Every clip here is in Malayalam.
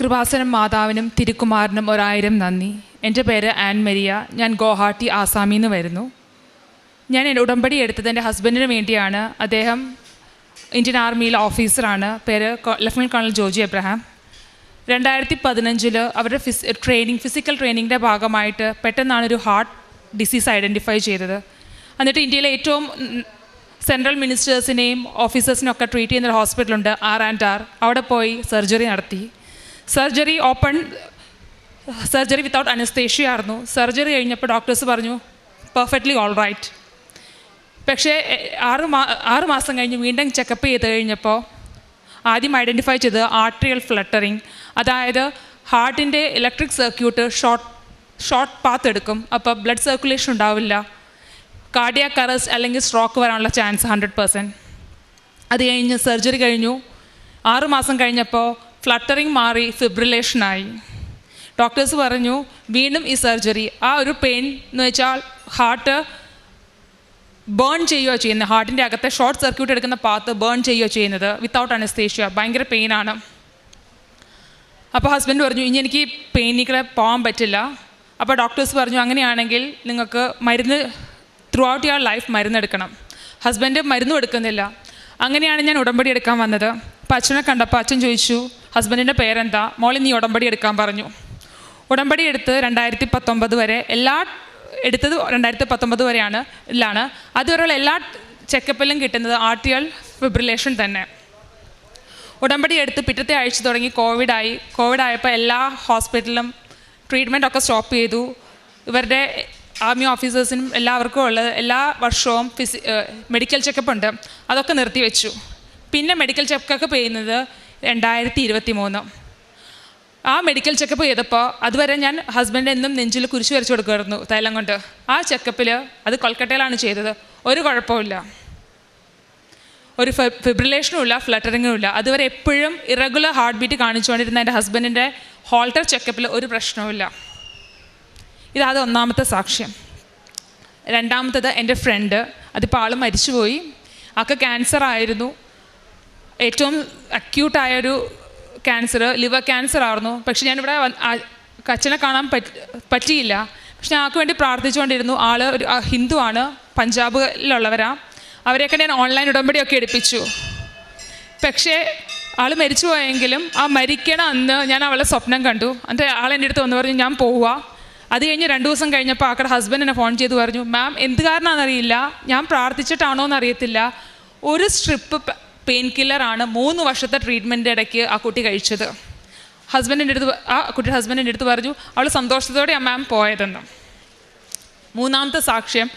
കൃപാസനം മാതാവിനും തിരുക്കുമാറിനും ഒരായിരം നന്ദി. എന്റെ പേര് ആൻ മരിയ. ഞാൻ ഗോഹാട്ടി ആസാമിൽ നിന്ന് വരുന്നു. ഞാൻ എന്റെ ഉടമ്പടി എടുത്തത് എന്റെ ഹസ്ബൻഡിന് വേണ്ടിയാണ്. അദ്ദേഹം ഇന്ത്യൻ ആർമിയിലെ ഓഫീസറാണ്. പേര് ലഫ്റ്റനന്റ് കേണൽ ജോജി എബ്രഹാം. രണ്ടായിരത്തി പതിനഞ്ചിൽ അവരുടെ ഫിസ് ട്രെയിനിങ് ഫിസിക്കൽ ട്രെയിനിങ്ങിന്റെ ഭാഗമായിട്ട് പെട്ടെന്നാണ് ഒരു ഹാർട്ട് ഡിസീസ് ഐഡന്റിഫൈ ചെയ്തത്. എന്നിട്ട് ഇന്ത്യയിലെ ഏറ്റവും സെൻട്രൽ മിനിസ്റ്റേഴ്സിനെയും ഓഫീസേഴ്സിനെയും ഒക്കെ ട്രീറ്റ് ചെയ്യുന്ന ഒരു ഹോസ്പിറ്റലുണ്ട് ആർ ആൻഡ് ആർ. അവിടെ പോയി സർജറി നടത്തി. Surgery open surgery without anaesthesia ആയിരുന്നു. സർജറി കഴിഞ്ഞപ്പോൾ ഡോക്ടേഴ്സ് പറഞ്ഞു പെർഫെക്റ്റ്ലി ഓൾ റൈറ്റ് പക്ഷേ ആറ് മാ ആറ് മാസം കഴിഞ്ഞ് വീണ്ടും ചെക്കപ്പ് ചെയ്ത് കഴിഞ്ഞപ്പോൾ ആദ്യം ഐഡന്റിഫൈ ചെയ്തത് ആർട്രിയൽ ഫ്ലട്ടറിങ് അതായത് ഹാർട്ടിന്റെ electric circuit short short path എടുക്കും. അപ്പോൾ ബ്ലഡ് സർക്കുലേഷൻ ഉണ്ടാവില്ല. കാർഡിയാക് അറസ്റ്റ് അല്ലെങ്കിൽ സ്ട്രോക്ക് വരാനുള്ള ചാൻസ് ഹൺഡ്രഡ് പെർസെന്റ് അത് കഴിഞ്ഞ് സർജറി കഴിഞ്ഞു. ആറ് മാസം കഴിഞ്ഞപ്പോൾ ഫ്ലട്ടറിങ് മാറി ഫിബ്രിലേഷനായി ഡോക്ടേഴ്സ് പറഞ്ഞു വീണ്ടും ഈ സർജറി ആ ഒരു പെയിൻ എന്ന് വെച്ചാൽ ഹാർട്ട് ബേൺ ചെയ്യുകയോ ചെയ്യുന്നത്. ഹാർട്ടിന്റെ അകത്തെ ഷോർട്ട് സർക്യൂട്ട് എടുക്കുന്ന പാത്ത് ബേൺ ചെയ്യുകയോ ചെയ്യുന്നത്. വിത്തൗട്ട് അനസ്തേഷ്യ ഭയങ്കര പെയിനാണ് അപ്പോൾ ഹസ്ബൻഡ് പറഞ്ഞു ഇനി എനിക്ക് പെയിനിക്കളെ പോകാൻ പറ്റില്ല. അപ്പോൾ ഡോക്ടേഴ്സ് പറഞ്ഞു അങ്ങനെയാണെങ്കിൽ നിങ്ങൾക്ക് മരുന്ന് ത്രൂ ഔട്ട് യുവർ ലൈഫ് മരുന്നെടുക്കണം ഹസ്ബൻഡ് മരുന്നും എടുക്കുന്നില്ല. അങ്ങനെയാണ് ഞാൻ ഉടമ്പടി എടുക്കാൻ വന്നത്. അപ്പോൾ അച്ഛനെ കണ്ടപ്പോൾ അച്ഛൻ ചോദിച്ചു ഹസ്ബൻഡിന്റെ പേരെന്താ? മോളിൽ നീ ഉടമ്പടി എടുക്കാൻ പറഞ്ഞു. ഉടമ്പടി എടുത്ത് രണ്ടായിരത്തി പത്തൊമ്പത് വരെ എല്ലാ എടുത്തത് രണ്ടായിരത്തി പത്തൊമ്പത് വരെയാണ് ഇല്ലാണ് അതുവരെയുള്ള എല്ലാ ചെക്കപ്പിലും കിട്ടുന്നത് ആർട്ടിയൽ ഫിബ്രിലേഷൻ തന്നെ. ഉടമ്പടി എടുത്ത് പിറ്റത്തെ ആഴ്ച തുടങ്ങി കോവിഡായി. കോവിഡ് ആയപ്പോൾ എല്ലാ ഹോസ്പിറ്റലിലും ട്രീറ്റ്മെന്റ് ഒക്കെ സ്റ്റോപ്പ് ചെയ്തു. ഇവരുടെ ആർമി ഓഫീസേഴ്സിനും എല്ലാവർക്കും ഉള്ളത് എല്ലാ വർഷവും ഫിസി മെഡിക്കൽ ചെക്കപ്പ് ഉണ്ട്. അതൊക്കെ നിർത്തിവെച്ചു. പിന്നെ മെഡിക്കൽ ചെക്കപ്പ് ചെയ്യുന്നത് രണ്ടായിരത്തി ഇരുപത്തി മൂന്ന് ആ മെഡിക്കൽ ചെക്കപ്പ് ചെയ്തപ്പോൾ അതുവരെ ഞാൻ ഹസ്ബൻഡ് എന്നും നെഞ്ചിൽ കുരിശ് വരച്ചു കൊടുക്കുമായിരുന്നു തൈലം കൊണ്ട്. ആ ചെക്കപ്പിൽ അത് കൊൽക്കട്ടയിലാണ് ചെയ്തത്. ഒരു കുഴപ്പമില്ല ഒരു ഫിബ്രിലേഷനും ഇല്ല ഫ്ലട്ടറിങ്ങും ഇല്ല. അതുവരെ എപ്പോഴും ഇറഗുലർ ഹാർട്ട് ബീറ്റ് കാണിച്ചുകൊണ്ടിരുന്ന എന്റെ ഹസ്ബൻഡിന്റെ ഹോൾട്ടർ ചെക്കപ്പിൽ ഒരു പ്രശ്നവുമില്ല ഇതാണ് ഒന്നാമത്തെ സാക്ഷ്യം. രണ്ടാമത്തത് എന്റെ ഫ്രണ്ട് അതിപ്പോൾ ആൾ മരിച്ചുപോയി. ആൾക്ക് ക്യാൻസർ ആയിരുന്നു. ഏറ്റവും അക്യൂട്ടായൊരു ക്യാൻസർ ലിവർ ക്യാൻസർ ആയിരുന്നു. പക്ഷെ ഞാനിവിടെ അച്ഛനെ കാണാൻ പറ്റി പറ്റിയില്ല. പക്ഷെ ഞാൻ ആൾക്ക് വേണ്ടി പ്രാർത്ഥിച്ചുകൊണ്ടിരുന്നു. ആൾ ഒരു ഹിന്ദു ആണ്. പഞ്ചാബിലുള്ളവരാ. അവരെയൊക്കെ ഞാൻ ഓൺലൈൻ ഉടമ്പടിയൊക്കെ എടുപ്പിച്ചു. പക്ഷേ ആൾ മരിച്ചു പോയെങ്കിലും ആ മരിക്കണ അന്ന് ഞാൻ അവളെ സ്വപ്നം കണ്ടു. എന്നിട്ട് ആൾ എന്റെ അടുത്ത് വന്ന് പറഞ്ഞു ഞാൻ പോവുക അത് കഴിഞ്ഞ് രണ്ട് ദിവസം കഴിഞ്ഞപ്പോൾ ആക്കടെ ഹസ്ബൻഡ് എന്നെ ഫോൺ ചെയ്ത് പറഞ്ഞു മാം എന്ത് കാരണമാണെന്നറിയില്ല ഞാൻ പ്രാർത്ഥിച്ചിട്ടാണോ എന്നറിയത്തില്ല ഒരു സ്ട്രിപ്പ് പെയിൻ കില്ലറാണ് മൂന്ന് വർഷത്തെ ട്രീറ്റ്മെന്റ് ഇടയ്ക്ക് ആ കുട്ടി കഴിച്ചത്. ഹസ്ബൻഡിന്റെ അടുത്ത് ആ കുട്ടി ഹസ്ബൻഡിന്റെ അടുത്ത് പറഞ്ഞു അവൾ സന്തോഷത്തോടെ ആ മാം പോയതെന്ന്. മൂന്നാമത്തെ സാക്ഷ്യം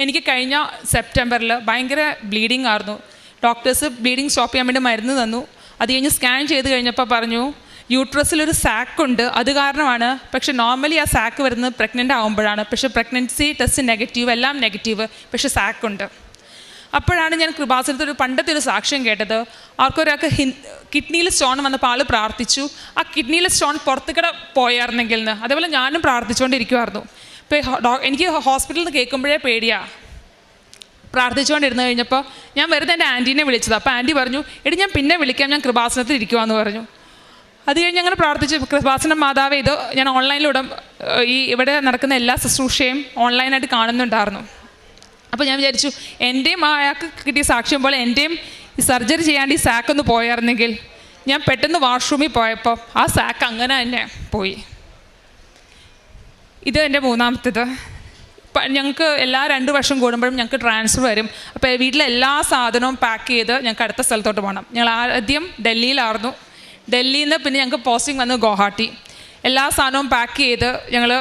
എനിക്ക് കഴിഞ്ഞ സെപ്റ്റംബറിൽ ഭയങ്കര ബ്ലീഡിങ് ആയിരുന്നു. ഡോക്ടേഴ്സ് ബ്ലീഡിങ് സ്റ്റോപ്പ് ചെയ്യാൻ വേണ്ടി മരുന്ന് തന്നു. അത് കഴിഞ്ഞ് സ്കാൻ ചെയ്ത് കഴിഞ്ഞപ്പോൾ പറഞ്ഞു യൂട്രസിലൊരു സാക്ക് ഉണ്ട്. അത് കാരണമാണ്. പക്ഷെ നോർമലി ആ സാക്ക് വരുന്നത് പ്രഗ്നന്റ് ആകുമ്പോഴാണ് പക്ഷേ പ്രഗ്നൻസി ടെസ്റ്റ് നെഗറ്റീവ് എല്ലാം നെഗറ്റീവ് പക്ഷേ സാക്ക് ഉണ്ട്. അപ്പോഴാണ് ഞാൻ കൃപാസനത്തിൽ ഒരു പണ്ടത്തെ ഒരു സാക്ഷ്യം കേട്ടത്. ആർക്കൊരാൾക്ക് ഹിൻ കിഡ്നിയിൽ സ്റ്റോൺ വന്നപ്പോൾ ആൾ പ്രാർത്ഥിച്ചു. ആ കിഡ്നിയിലെ സ്റ്റോൺ പുറത്തുകൂടെ പോയായിരുന്നെങ്കിൽ എന്ന്. അതേപോലെ ഞാനും പ്രാർത്ഥിച്ചുകൊണ്ടിരിക്കുമായിരുന്നു ഇപ്പോൾ എനിക്ക് ഹോസ്പിറ്റലിൽ നിന്ന് കേൾക്കുമ്പോഴേ പേടിയാണ് പ്രാർത്ഥിച്ചുകൊണ്ടിരുന്ന് കഴിഞ്ഞപ്പോൾ ഞാൻ വെറുതെ എന്റെ ആന്റീനെ വിളിച്ചത്. അപ്പോൾ ആന്റി പറഞ്ഞു എടി ഞാൻ പിന്നെ വിളിക്കാം. ഞാൻ കൃപാസനത്തിൽ ഇരിക്കുവാന്ന് പറഞ്ഞു. അത് കഴിഞ്ഞ് അങ്ങനെ പ്രാർത്ഥിച്ചു. കൃപാസനം മാതാവേ ഇത് ഞാൻ ഓൺലൈനിലൂടെ ഈ ഇവിടെ നടക്കുന്ന എല്ലാ ശുശ്രൂഷയും ഓൺലൈനായിട്ട് കാണുന്നുണ്ടായിരുന്നു. അപ്പോൾ ഞാൻ വിചാരിച്ചു എന്റെയും ആ അയാൾക്ക് കിട്ടിയ സാക്ഷ്യം പോലെ എന്റെയും സർജറി ചെയ്യാണ്ട് ഈ സാക്ക് ഒന്ന് പോയായിരുന്നെങ്കിൽ ഞാൻ പെട്ടെന്ന് വാഷ്റൂമിൽ പോയപ്പോൾ ആ സാക്ക് അങ്ങനെ തന്നെ പോയി. ഇത് എന്റെ മൂന്നാമത്തേത്. ഞങ്ങൾക്ക് എല്ലാ രണ്ട് വർഷം കൂടുമ്പോഴും ഞങ്ങൾക്ക് ട്രാൻസ്ഫർ വരും. അപ്പോൾ വീട്ടിലെ എല്ലാ സാധനവും പാക്ക് ചെയ്ത് ഞങ്ങൾക്ക് അടുത്ത സ്ഥലത്തോട്ട് പോകണം ഞങ്ങൾ ആദ്യം ഡൽഹിയിലായിരുന്നു. ഡൽഹിയിൽ നിന്ന് പിന്നെ ഞങ്ങൾക്ക് പോസ്റ്റിംഗ് വന്ന് ഗുവാഹട്ടി എല്ലാ സാധനവും പാക്ക് ചെയ്ത് ഞങ്ങൾ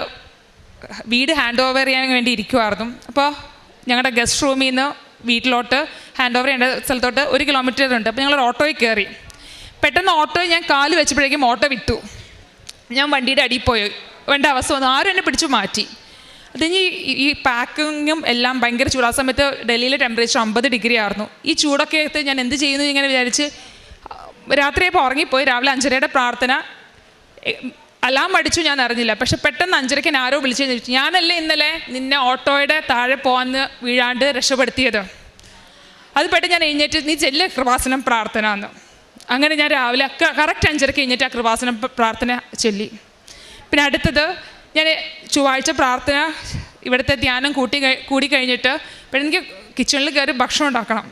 വീട് ഹാൻഡ് ഓവർ ചെയ്യാൻ വേണ്ടി ഇരിക്കുമായിരുന്നു അപ്പോൾ ഞങ്ങളുടെ ഗസ്റ്റ് റൂമിൽ നിന്ന് വീട്ടിലോട്ട് ഹാൻഡ് ഓവർ ചെയ്യേണ്ട സ്ഥലത്തോട്ട് ഒരു കിലോമീറ്റർ ഉണ്ട്. അപ്പോൾ ഞങ്ങൾ ഓട്ടോയിൽ കയറി പെട്ടെന്ന് ഓട്ടോ ഞാൻ കാൽ വെച്ചപ്പോഴേക്കും ഓട്ടോ വിട്ടു. ഞാൻ വണ്ടിയുടെ അടിയിൽ പോയി. വേണ്ട അവസ്ഥ വന്നു. ആരും എന്നെ പിടിച്ചു മാറ്റി. അത് കഴിഞ്ഞ് ഈ- പാക്കിങ്ങും എല്ലാം ഭയങ്കര ചൂട്. ആ സമയത്ത് ഡൽഹിയിലെ ടെമ്പറേച്ചർ അമ്പത് ഡിഗ്രി ആയിരുന്നു. ഈ ചൂടൊക്കെ എടുത്ത് ഞാൻ എന്ത് ചെയ്യുന്നു ഇങ്ങനെ വിചാരിച്ച് രാത്രിയപ്പോൾ ഉറങ്ങിപ്പോയി. രാവിലെ അഞ്ചരയുടെ പ്രാർത്ഥന അലാം അടിച്ചു ഞാൻ അറിഞ്ഞില്ല. പക്ഷെ പെട്ടെന്ന് അഞ്ചരയ്ക്ക് ആരോ വിളിച്ചു ചോദിച്ചു ഞാനല്ലേ ഇന്നലെ നിന്നെ ഓട്ടോയുടെ താഴെ പോകാന്ന് വീഴാണ്ട് രക്ഷപ്പെടുത്തിയത്? അത് പെട്ടെന്ന് ഞാൻ എഴുന്നേറ്റ് നീ ചെല്ല കൃപാസനം പ്രാർത്ഥന എന്ന് അങ്ങനെ ഞാൻ രാവിലെ കറക്റ്റ് അഞ്ചരയ്ക്ക് കഴിഞ്ഞിട്ട് ആ കൃപാസനം പ്രാർത്ഥന ചൊല്ലി. പിന്നെ അടുത്തത് ഞാൻ ചൊവ്വാഴ്ച പ്രാർത്ഥന ഇവിടുത്തെ ധ്യാനം കൂട്ടി കൂടി കഴിഞ്ഞിട്ട് പിന്നെ എനിക്ക് കിച്ചണിൽ കയറി ഭക്ഷണം ഉണ്ടാക്കണം.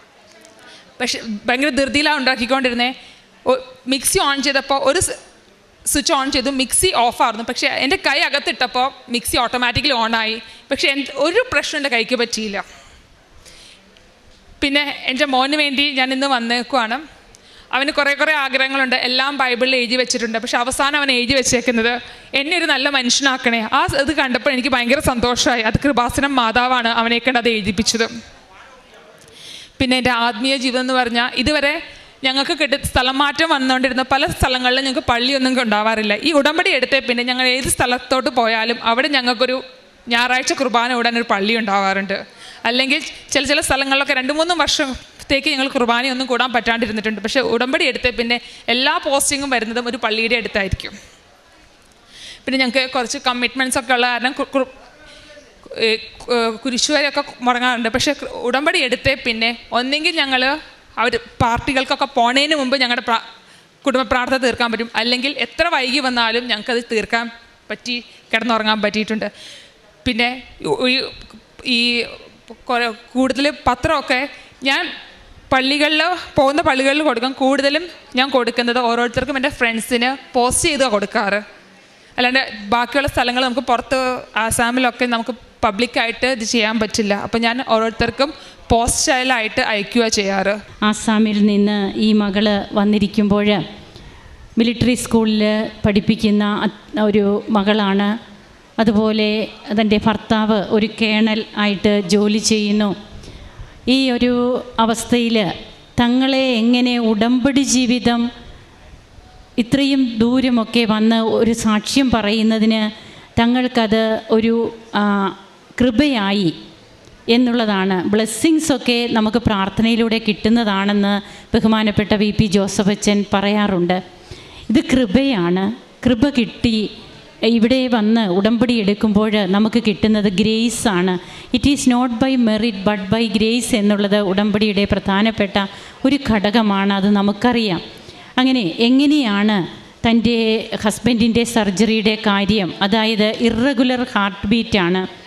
പക്ഷെ ഭയങ്കര ധൃതിയിലാണ് ഉണ്ടാക്കിക്കൊണ്ടിരുന്നത് മിക്സി ഓൺ ചെയ്തപ്പോൾ ഒരു സ്വിച്ച് ഓൺ ചെയ്തു. മിക്സി ഓഫായിരുന്നു പക്ഷേ എന്റെ കൈ അകത്തിട്ടപ്പോൾ മിക്സി ഓട്ടോമാറ്റിക്കലി ഓണായി പക്ഷേ ഒരു പ്രശ്നം എന്റെ കൈക്ക് പറ്റിയില്ല. പിന്നെ എന്റെ മോന് വേണ്ടി ഞാൻ ഇന്ന് വന്നേക്കുവാണ്. അവന് കുറേ കുറേ ആഗ്രഹങ്ങളുണ്ട്. എല്ലാം ബൈബിളിൽ എഴുതി വെച്ചിട്ടുണ്ട്. പക്ഷെ അവസാനം അവൻ എഴുതി വെച്ചേക്കുന്നത് എന്നെ ഒരു നല്ല മനുഷ്യനാക്കണേ. ആ ഇത് കണ്ടപ്പോൾ എനിക്ക് ഭയങ്കര സന്തോഷമായി. അത് കൃപാസനം മാതാവാണ് അവനെ കണ്ട് അത് എഴുതിപ്പിച്ചത്. പിന്നെ എന്റെ ആത്മീയ ജീവിതം എന്ന് പറഞ്ഞാൽ ഇതുവരെ ഞങ്ങൾക്ക് കിട്ടി സ്ഥലം മാറ്റം വന്നുകൊണ്ടിരുന്ന പല സ്ഥലങ്ങളിലും ഞങ്ങൾക്ക് പള്ളിയൊന്നും ഉണ്ടാവാറില്ല. ഈ ഉടമ്പടി എടുത്തേ പിന്നെ ഞങ്ങൾ ഏത് സ്ഥലത്തോട്ട് പോയാലും അവിടെ ഞങ്ങൾക്കൊരു ഞായറാഴ്ച കുർബാന ഉടൻ ഒരു പള്ളി ഉണ്ടാവാറുണ്ട്. അല്ലെങ്കിൽ ചില ചില സ്ഥലങ്ങളിലൊക്കെ രണ്ട് മൂന്ന് വർഷത്തേക്ക് ഞങ്ങൾ കുർബാനയൊന്നും കൂടാൻ പറ്റാണ്ടിരുന്നിട്ടുണ്ട്. പക്ഷേ ഉടമ്പടി എടുത്തേ പിന്നെ എല്ലാ പോസ്റ്റിങ്ങും വരുന്നതും ഒരു പള്ളിയുടെ അടുത്തായിരിക്കും. പിന്നെ ഞങ്ങൾക്ക് കുറച്ച് കമ്മിറ്റ്മെന്റ്സ് ഒക്കെ ഉള്ള കാരണം കുരിശുവരെയൊക്കെ മുടങ്ങാറുണ്ട്. പക്ഷേ ഉടമ്പടി എടുത്തേ പിന്നെ ഒന്നെങ്കിൽ ഞങ്ങൾ അവർ പാർട്ടികൾക്കൊക്കെ പോണേന് മുമ്പ് ഞങ്ങളുടെ പ്രാ കുടുംബ പ്രാർത്ഥന തീർക്കാൻ പറ്റും. അല്ലെങ്കിൽ എത്ര വൈകി വന്നാലും ഞങ്ങൾക്കത് തീർക്കാൻ പറ്റി കിടന്നുറങ്ങാൻ പറ്റിയിട്ടുണ്ട്. പിന്നെ ഈ- കൂടുതൽ പത്രമൊക്കെ ഞാൻ പള്ളികളിൽ പോകുന്ന പള്ളികളിൽ കൊടുക്കും. കൂടുതലും ഞാൻ കൊടുക്കുന്നത് ഓരോരുത്തർക്കും എന്റെ ഫ്രണ്ട്സിന് പോസ്റ്റ് ചെയ്ത് കൊടുക്കാറ്. അല്ലാണ്ട് ബാക്കിയുള്ള സ്ഥലങ്ങൾ നമുക്ക് പുറത്ത് ആസാമിലൊക്കെ നമുക്ക് പബ്ലിക്കായിട്ട് ഇത് ചെയ്യാൻ പറ്റില്ല. അപ്പോൾ ഞാൻ ഓരോരുത്തർക്കും പോസ്റ്റ് സ്റ്റൈലായിട്ട് അയക്കുക ചെയ്യാറ്. ആസാമിൽ നിന്ന് ഈ മകൾ വന്നിരിക്കുമ്പോൾ മിലിറ്ററി സ്കൂളിൽ പഠിപ്പിക്കുന്ന ഒരു മകളാണ്. അതുപോലെ തന്റെ ഭർത്താവ് ഒരു കേണൽ ആയിട്ട് ജോലി ചെയ്യുന്നു. ഈ ഒരു അവസ്ഥയിൽ തങ്ങളെ എങ്ങനെ ഉടമ്പടി ജീവിതം ഇത്രയും ദൂരമൊക്കെ വന്ന് ഒരു സാക്ഷ്യം പറയുന്നതിന് തങ്ങൾക്കത് ഒരു കൃപയായി. എന്നുള്ളതാണ്. ബ്ലെസ്സിങ്സ് ഒക്കെ നമുക്ക് പ്രാർത്ഥനയിലൂടെ കിട്ടുന്നതാണെന്ന് ബഹുമാനപ്പെട്ട വി പി ജോസഫ് അച്ഛൻ പറയാറുണ്ട്. ഇത് കൃപയാണ്. കൃപ കിട്ടി. ഇവിടെ വന്ന് ഉടമ്പടി എടുക്കുമ്പോൾ നമുക്ക് കിട്ടുന്നത് ഗ്രേസ് ആണ്. It is not by merit but by grace എന്നുള്ളത് ഉടമ്പടിയുടെ പ്രധാനപ്പെട്ട ഒരു ഘടകമാണ്. അത് നമുക്കറിയാം. അങ്ങനെ എങ്ങനെയാണ് തന്റെ ഹസ്ബൻഡിന്റെ സർജറിയുടെ കാര്യം? അതായത് ഇറഗുലർ ഹാർട്ട് ബീറ്റാണ്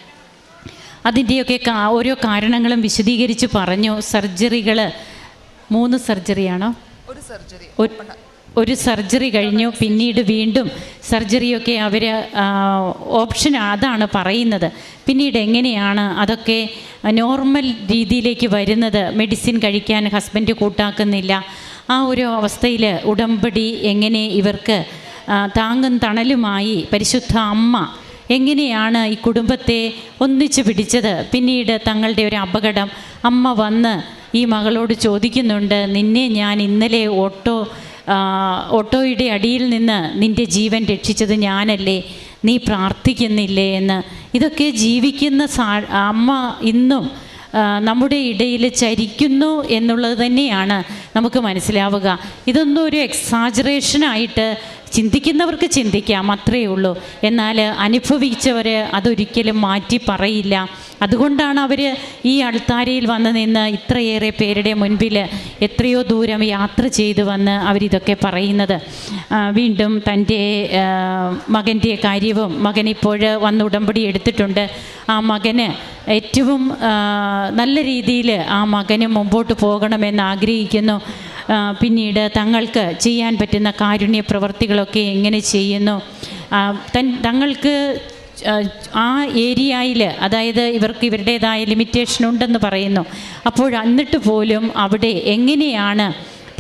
അതിന്റെയൊക്കെ ഓരോ കാരണങ്ങളും വിശദീകരിച്ച് പറഞ്ഞു. സർജറികൾ മൂന്ന് സർജറിയാണോ? ഒരു സർജറി. ഒരു- സർജറി കഴിഞ്ഞു. പിന്നീട് വീണ്ടും സർജറിയൊക്കെ അവർ ഓപ്ഷൻ അതാണ് പറയുന്നത്. പിന്നീട് എങ്ങനെയാണ് അതൊക്കെ നോർമൽ രീതിയിലേക്ക് വരുന്നത്? മെഡിസിൻ കഴിക്കാൻ ഹസ്ബൻഡ് കൂട്ടാക്കുന്നില്ല. ആ ഒരു അവസ്ഥയിൽ ഉടമ്പടി എങ്ങനെ ഇവർക്ക് താങ്ങും തണലുമായി പരിശുദ്ധ അമ്മ എങ്ങനെയാണ് ഈ കുടുംബത്തെ ഒന്നിച്ചു പിടിച്ചത്? പിന്നീട് തങ്ങളുടെ ഒരു അപകടം. അമ്മ വന്ന് ഈ മകളോട് ചോദിക്കുന്നുണ്ട് നിന്നെ ഞാൻ ഇന്നലെ ഓട്ടോ ഓട്ടോയുടെ അടിയിൽ നിന്ന് നിന്റെ ജീവൻ രക്ഷിച്ചത് ഞാനല്ലേ? നീ പ്രാർത്ഥിക്കുന്നില്ലേ? എന്ന്. ഇതൊക്കെ ജീവിക്കുന്ന സാ അമ്മ ഇന്നും നമ്മുടെ ഇടയിൽ ചരിക്കുന്നു എന്നുള്ളത് തന്നെയാണ് നമുക്ക് മനസ്സിലാവുക. ഇതൊന്നും ഒരു എക്സാജറേഷനായിട്ട് ചിന്തിക്കുന്നവർക്ക് ചിന്തിക്കാം അത്രയേ ഉള്ളൂ. എന്നാൽ അനുഭവിച്ചവർ അതൊരിക്കലും മാറ്റി പറയില്ല. അതുകൊണ്ടാണ് അവർ ഈ അൾത്താരയിൽ വന്ന് നിന്ന് ഇത്രയേറെ പേരുടെ മുൻപിൽ എത്രയോ ദൂരം യാത്ര ചെയ്തു വന്ന് അവരിതൊക്കെ പറയുന്നത്. വീണ്ടും തന്റെ മകന്റെ കാര്യവും മകനിപ്പോൾ വന്ന് ഉടമ്പടി എടുത്തിട്ടുണ്ട്. ആ മകന് ഏറ്റവും നല്ല രീതിയിൽ ആ മകന് മുമ്പോട്ട് പോകണമെന്ന് ആഗ്രഹിക്കുന്നു. പിന്നീട് തങ്ങൾക്ക് ചെയ്യാൻ പറ്റുന്ന കാരുണ്യ പ്രവർത്തികളൊക്കെ എങ്ങനെ ചെയ്യുന്നു? തൻ തങ്ങൾക്ക് ആ, ഏരിയയിൽ അതായത് ഇവർക്ക് ഇവരുടേതായ ലിമിറ്റേഷൻ ഉണ്ടെന്ന് പറയുന്നു. അപ്പോൾ എന്നിട്ട് പോലും അവിടെ എങ്ങനെയാണ്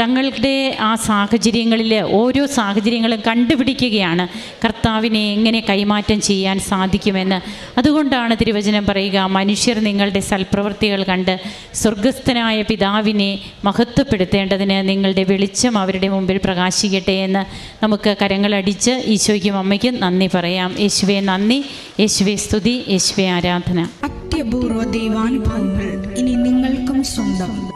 തങ്ങളുടെ ആ സാഹചര്യങ്ങളിൽ ഓരോ സാഹചര്യങ്ങളും കണ്ടുപിടിക്കുകയാണ്. കർത്താവിനെ എങ്ങനെ കൈമാറ്റം ചെയ്യാൻ സാധിക്കുമെന്ന്. അതുകൊണ്ടാണ് തിരുവചനം പറയുക മനുഷ്യർ നിങ്ങളുടെ സൽപ്രവൃത്തികൾ കണ്ട് സ്വർഗസ്ഥനായ പിതാവിനെ മഹത്വപ്പെടുത്തേണ്ടതിന് നിങ്ങളുടെ വെളിച്ചം അവരുടെ മുമ്പിൽ പ്രകാശിക്കട്ടെ എന്ന് നമുക്ക് കരങ്ങളടിച്ച് ഈശോയ്ക്കും അമ്മയ്ക്കും നന്ദി പറയാം. യേശുവെ നന്ദി. യേശുവെ സ്തുതി. യേശുവെ ആരാധന. അത്യപൂർവ ദൈവാനുഭവങ്ങൾ ഇനി നിങ്ങൾക്കും സ്വന്തം.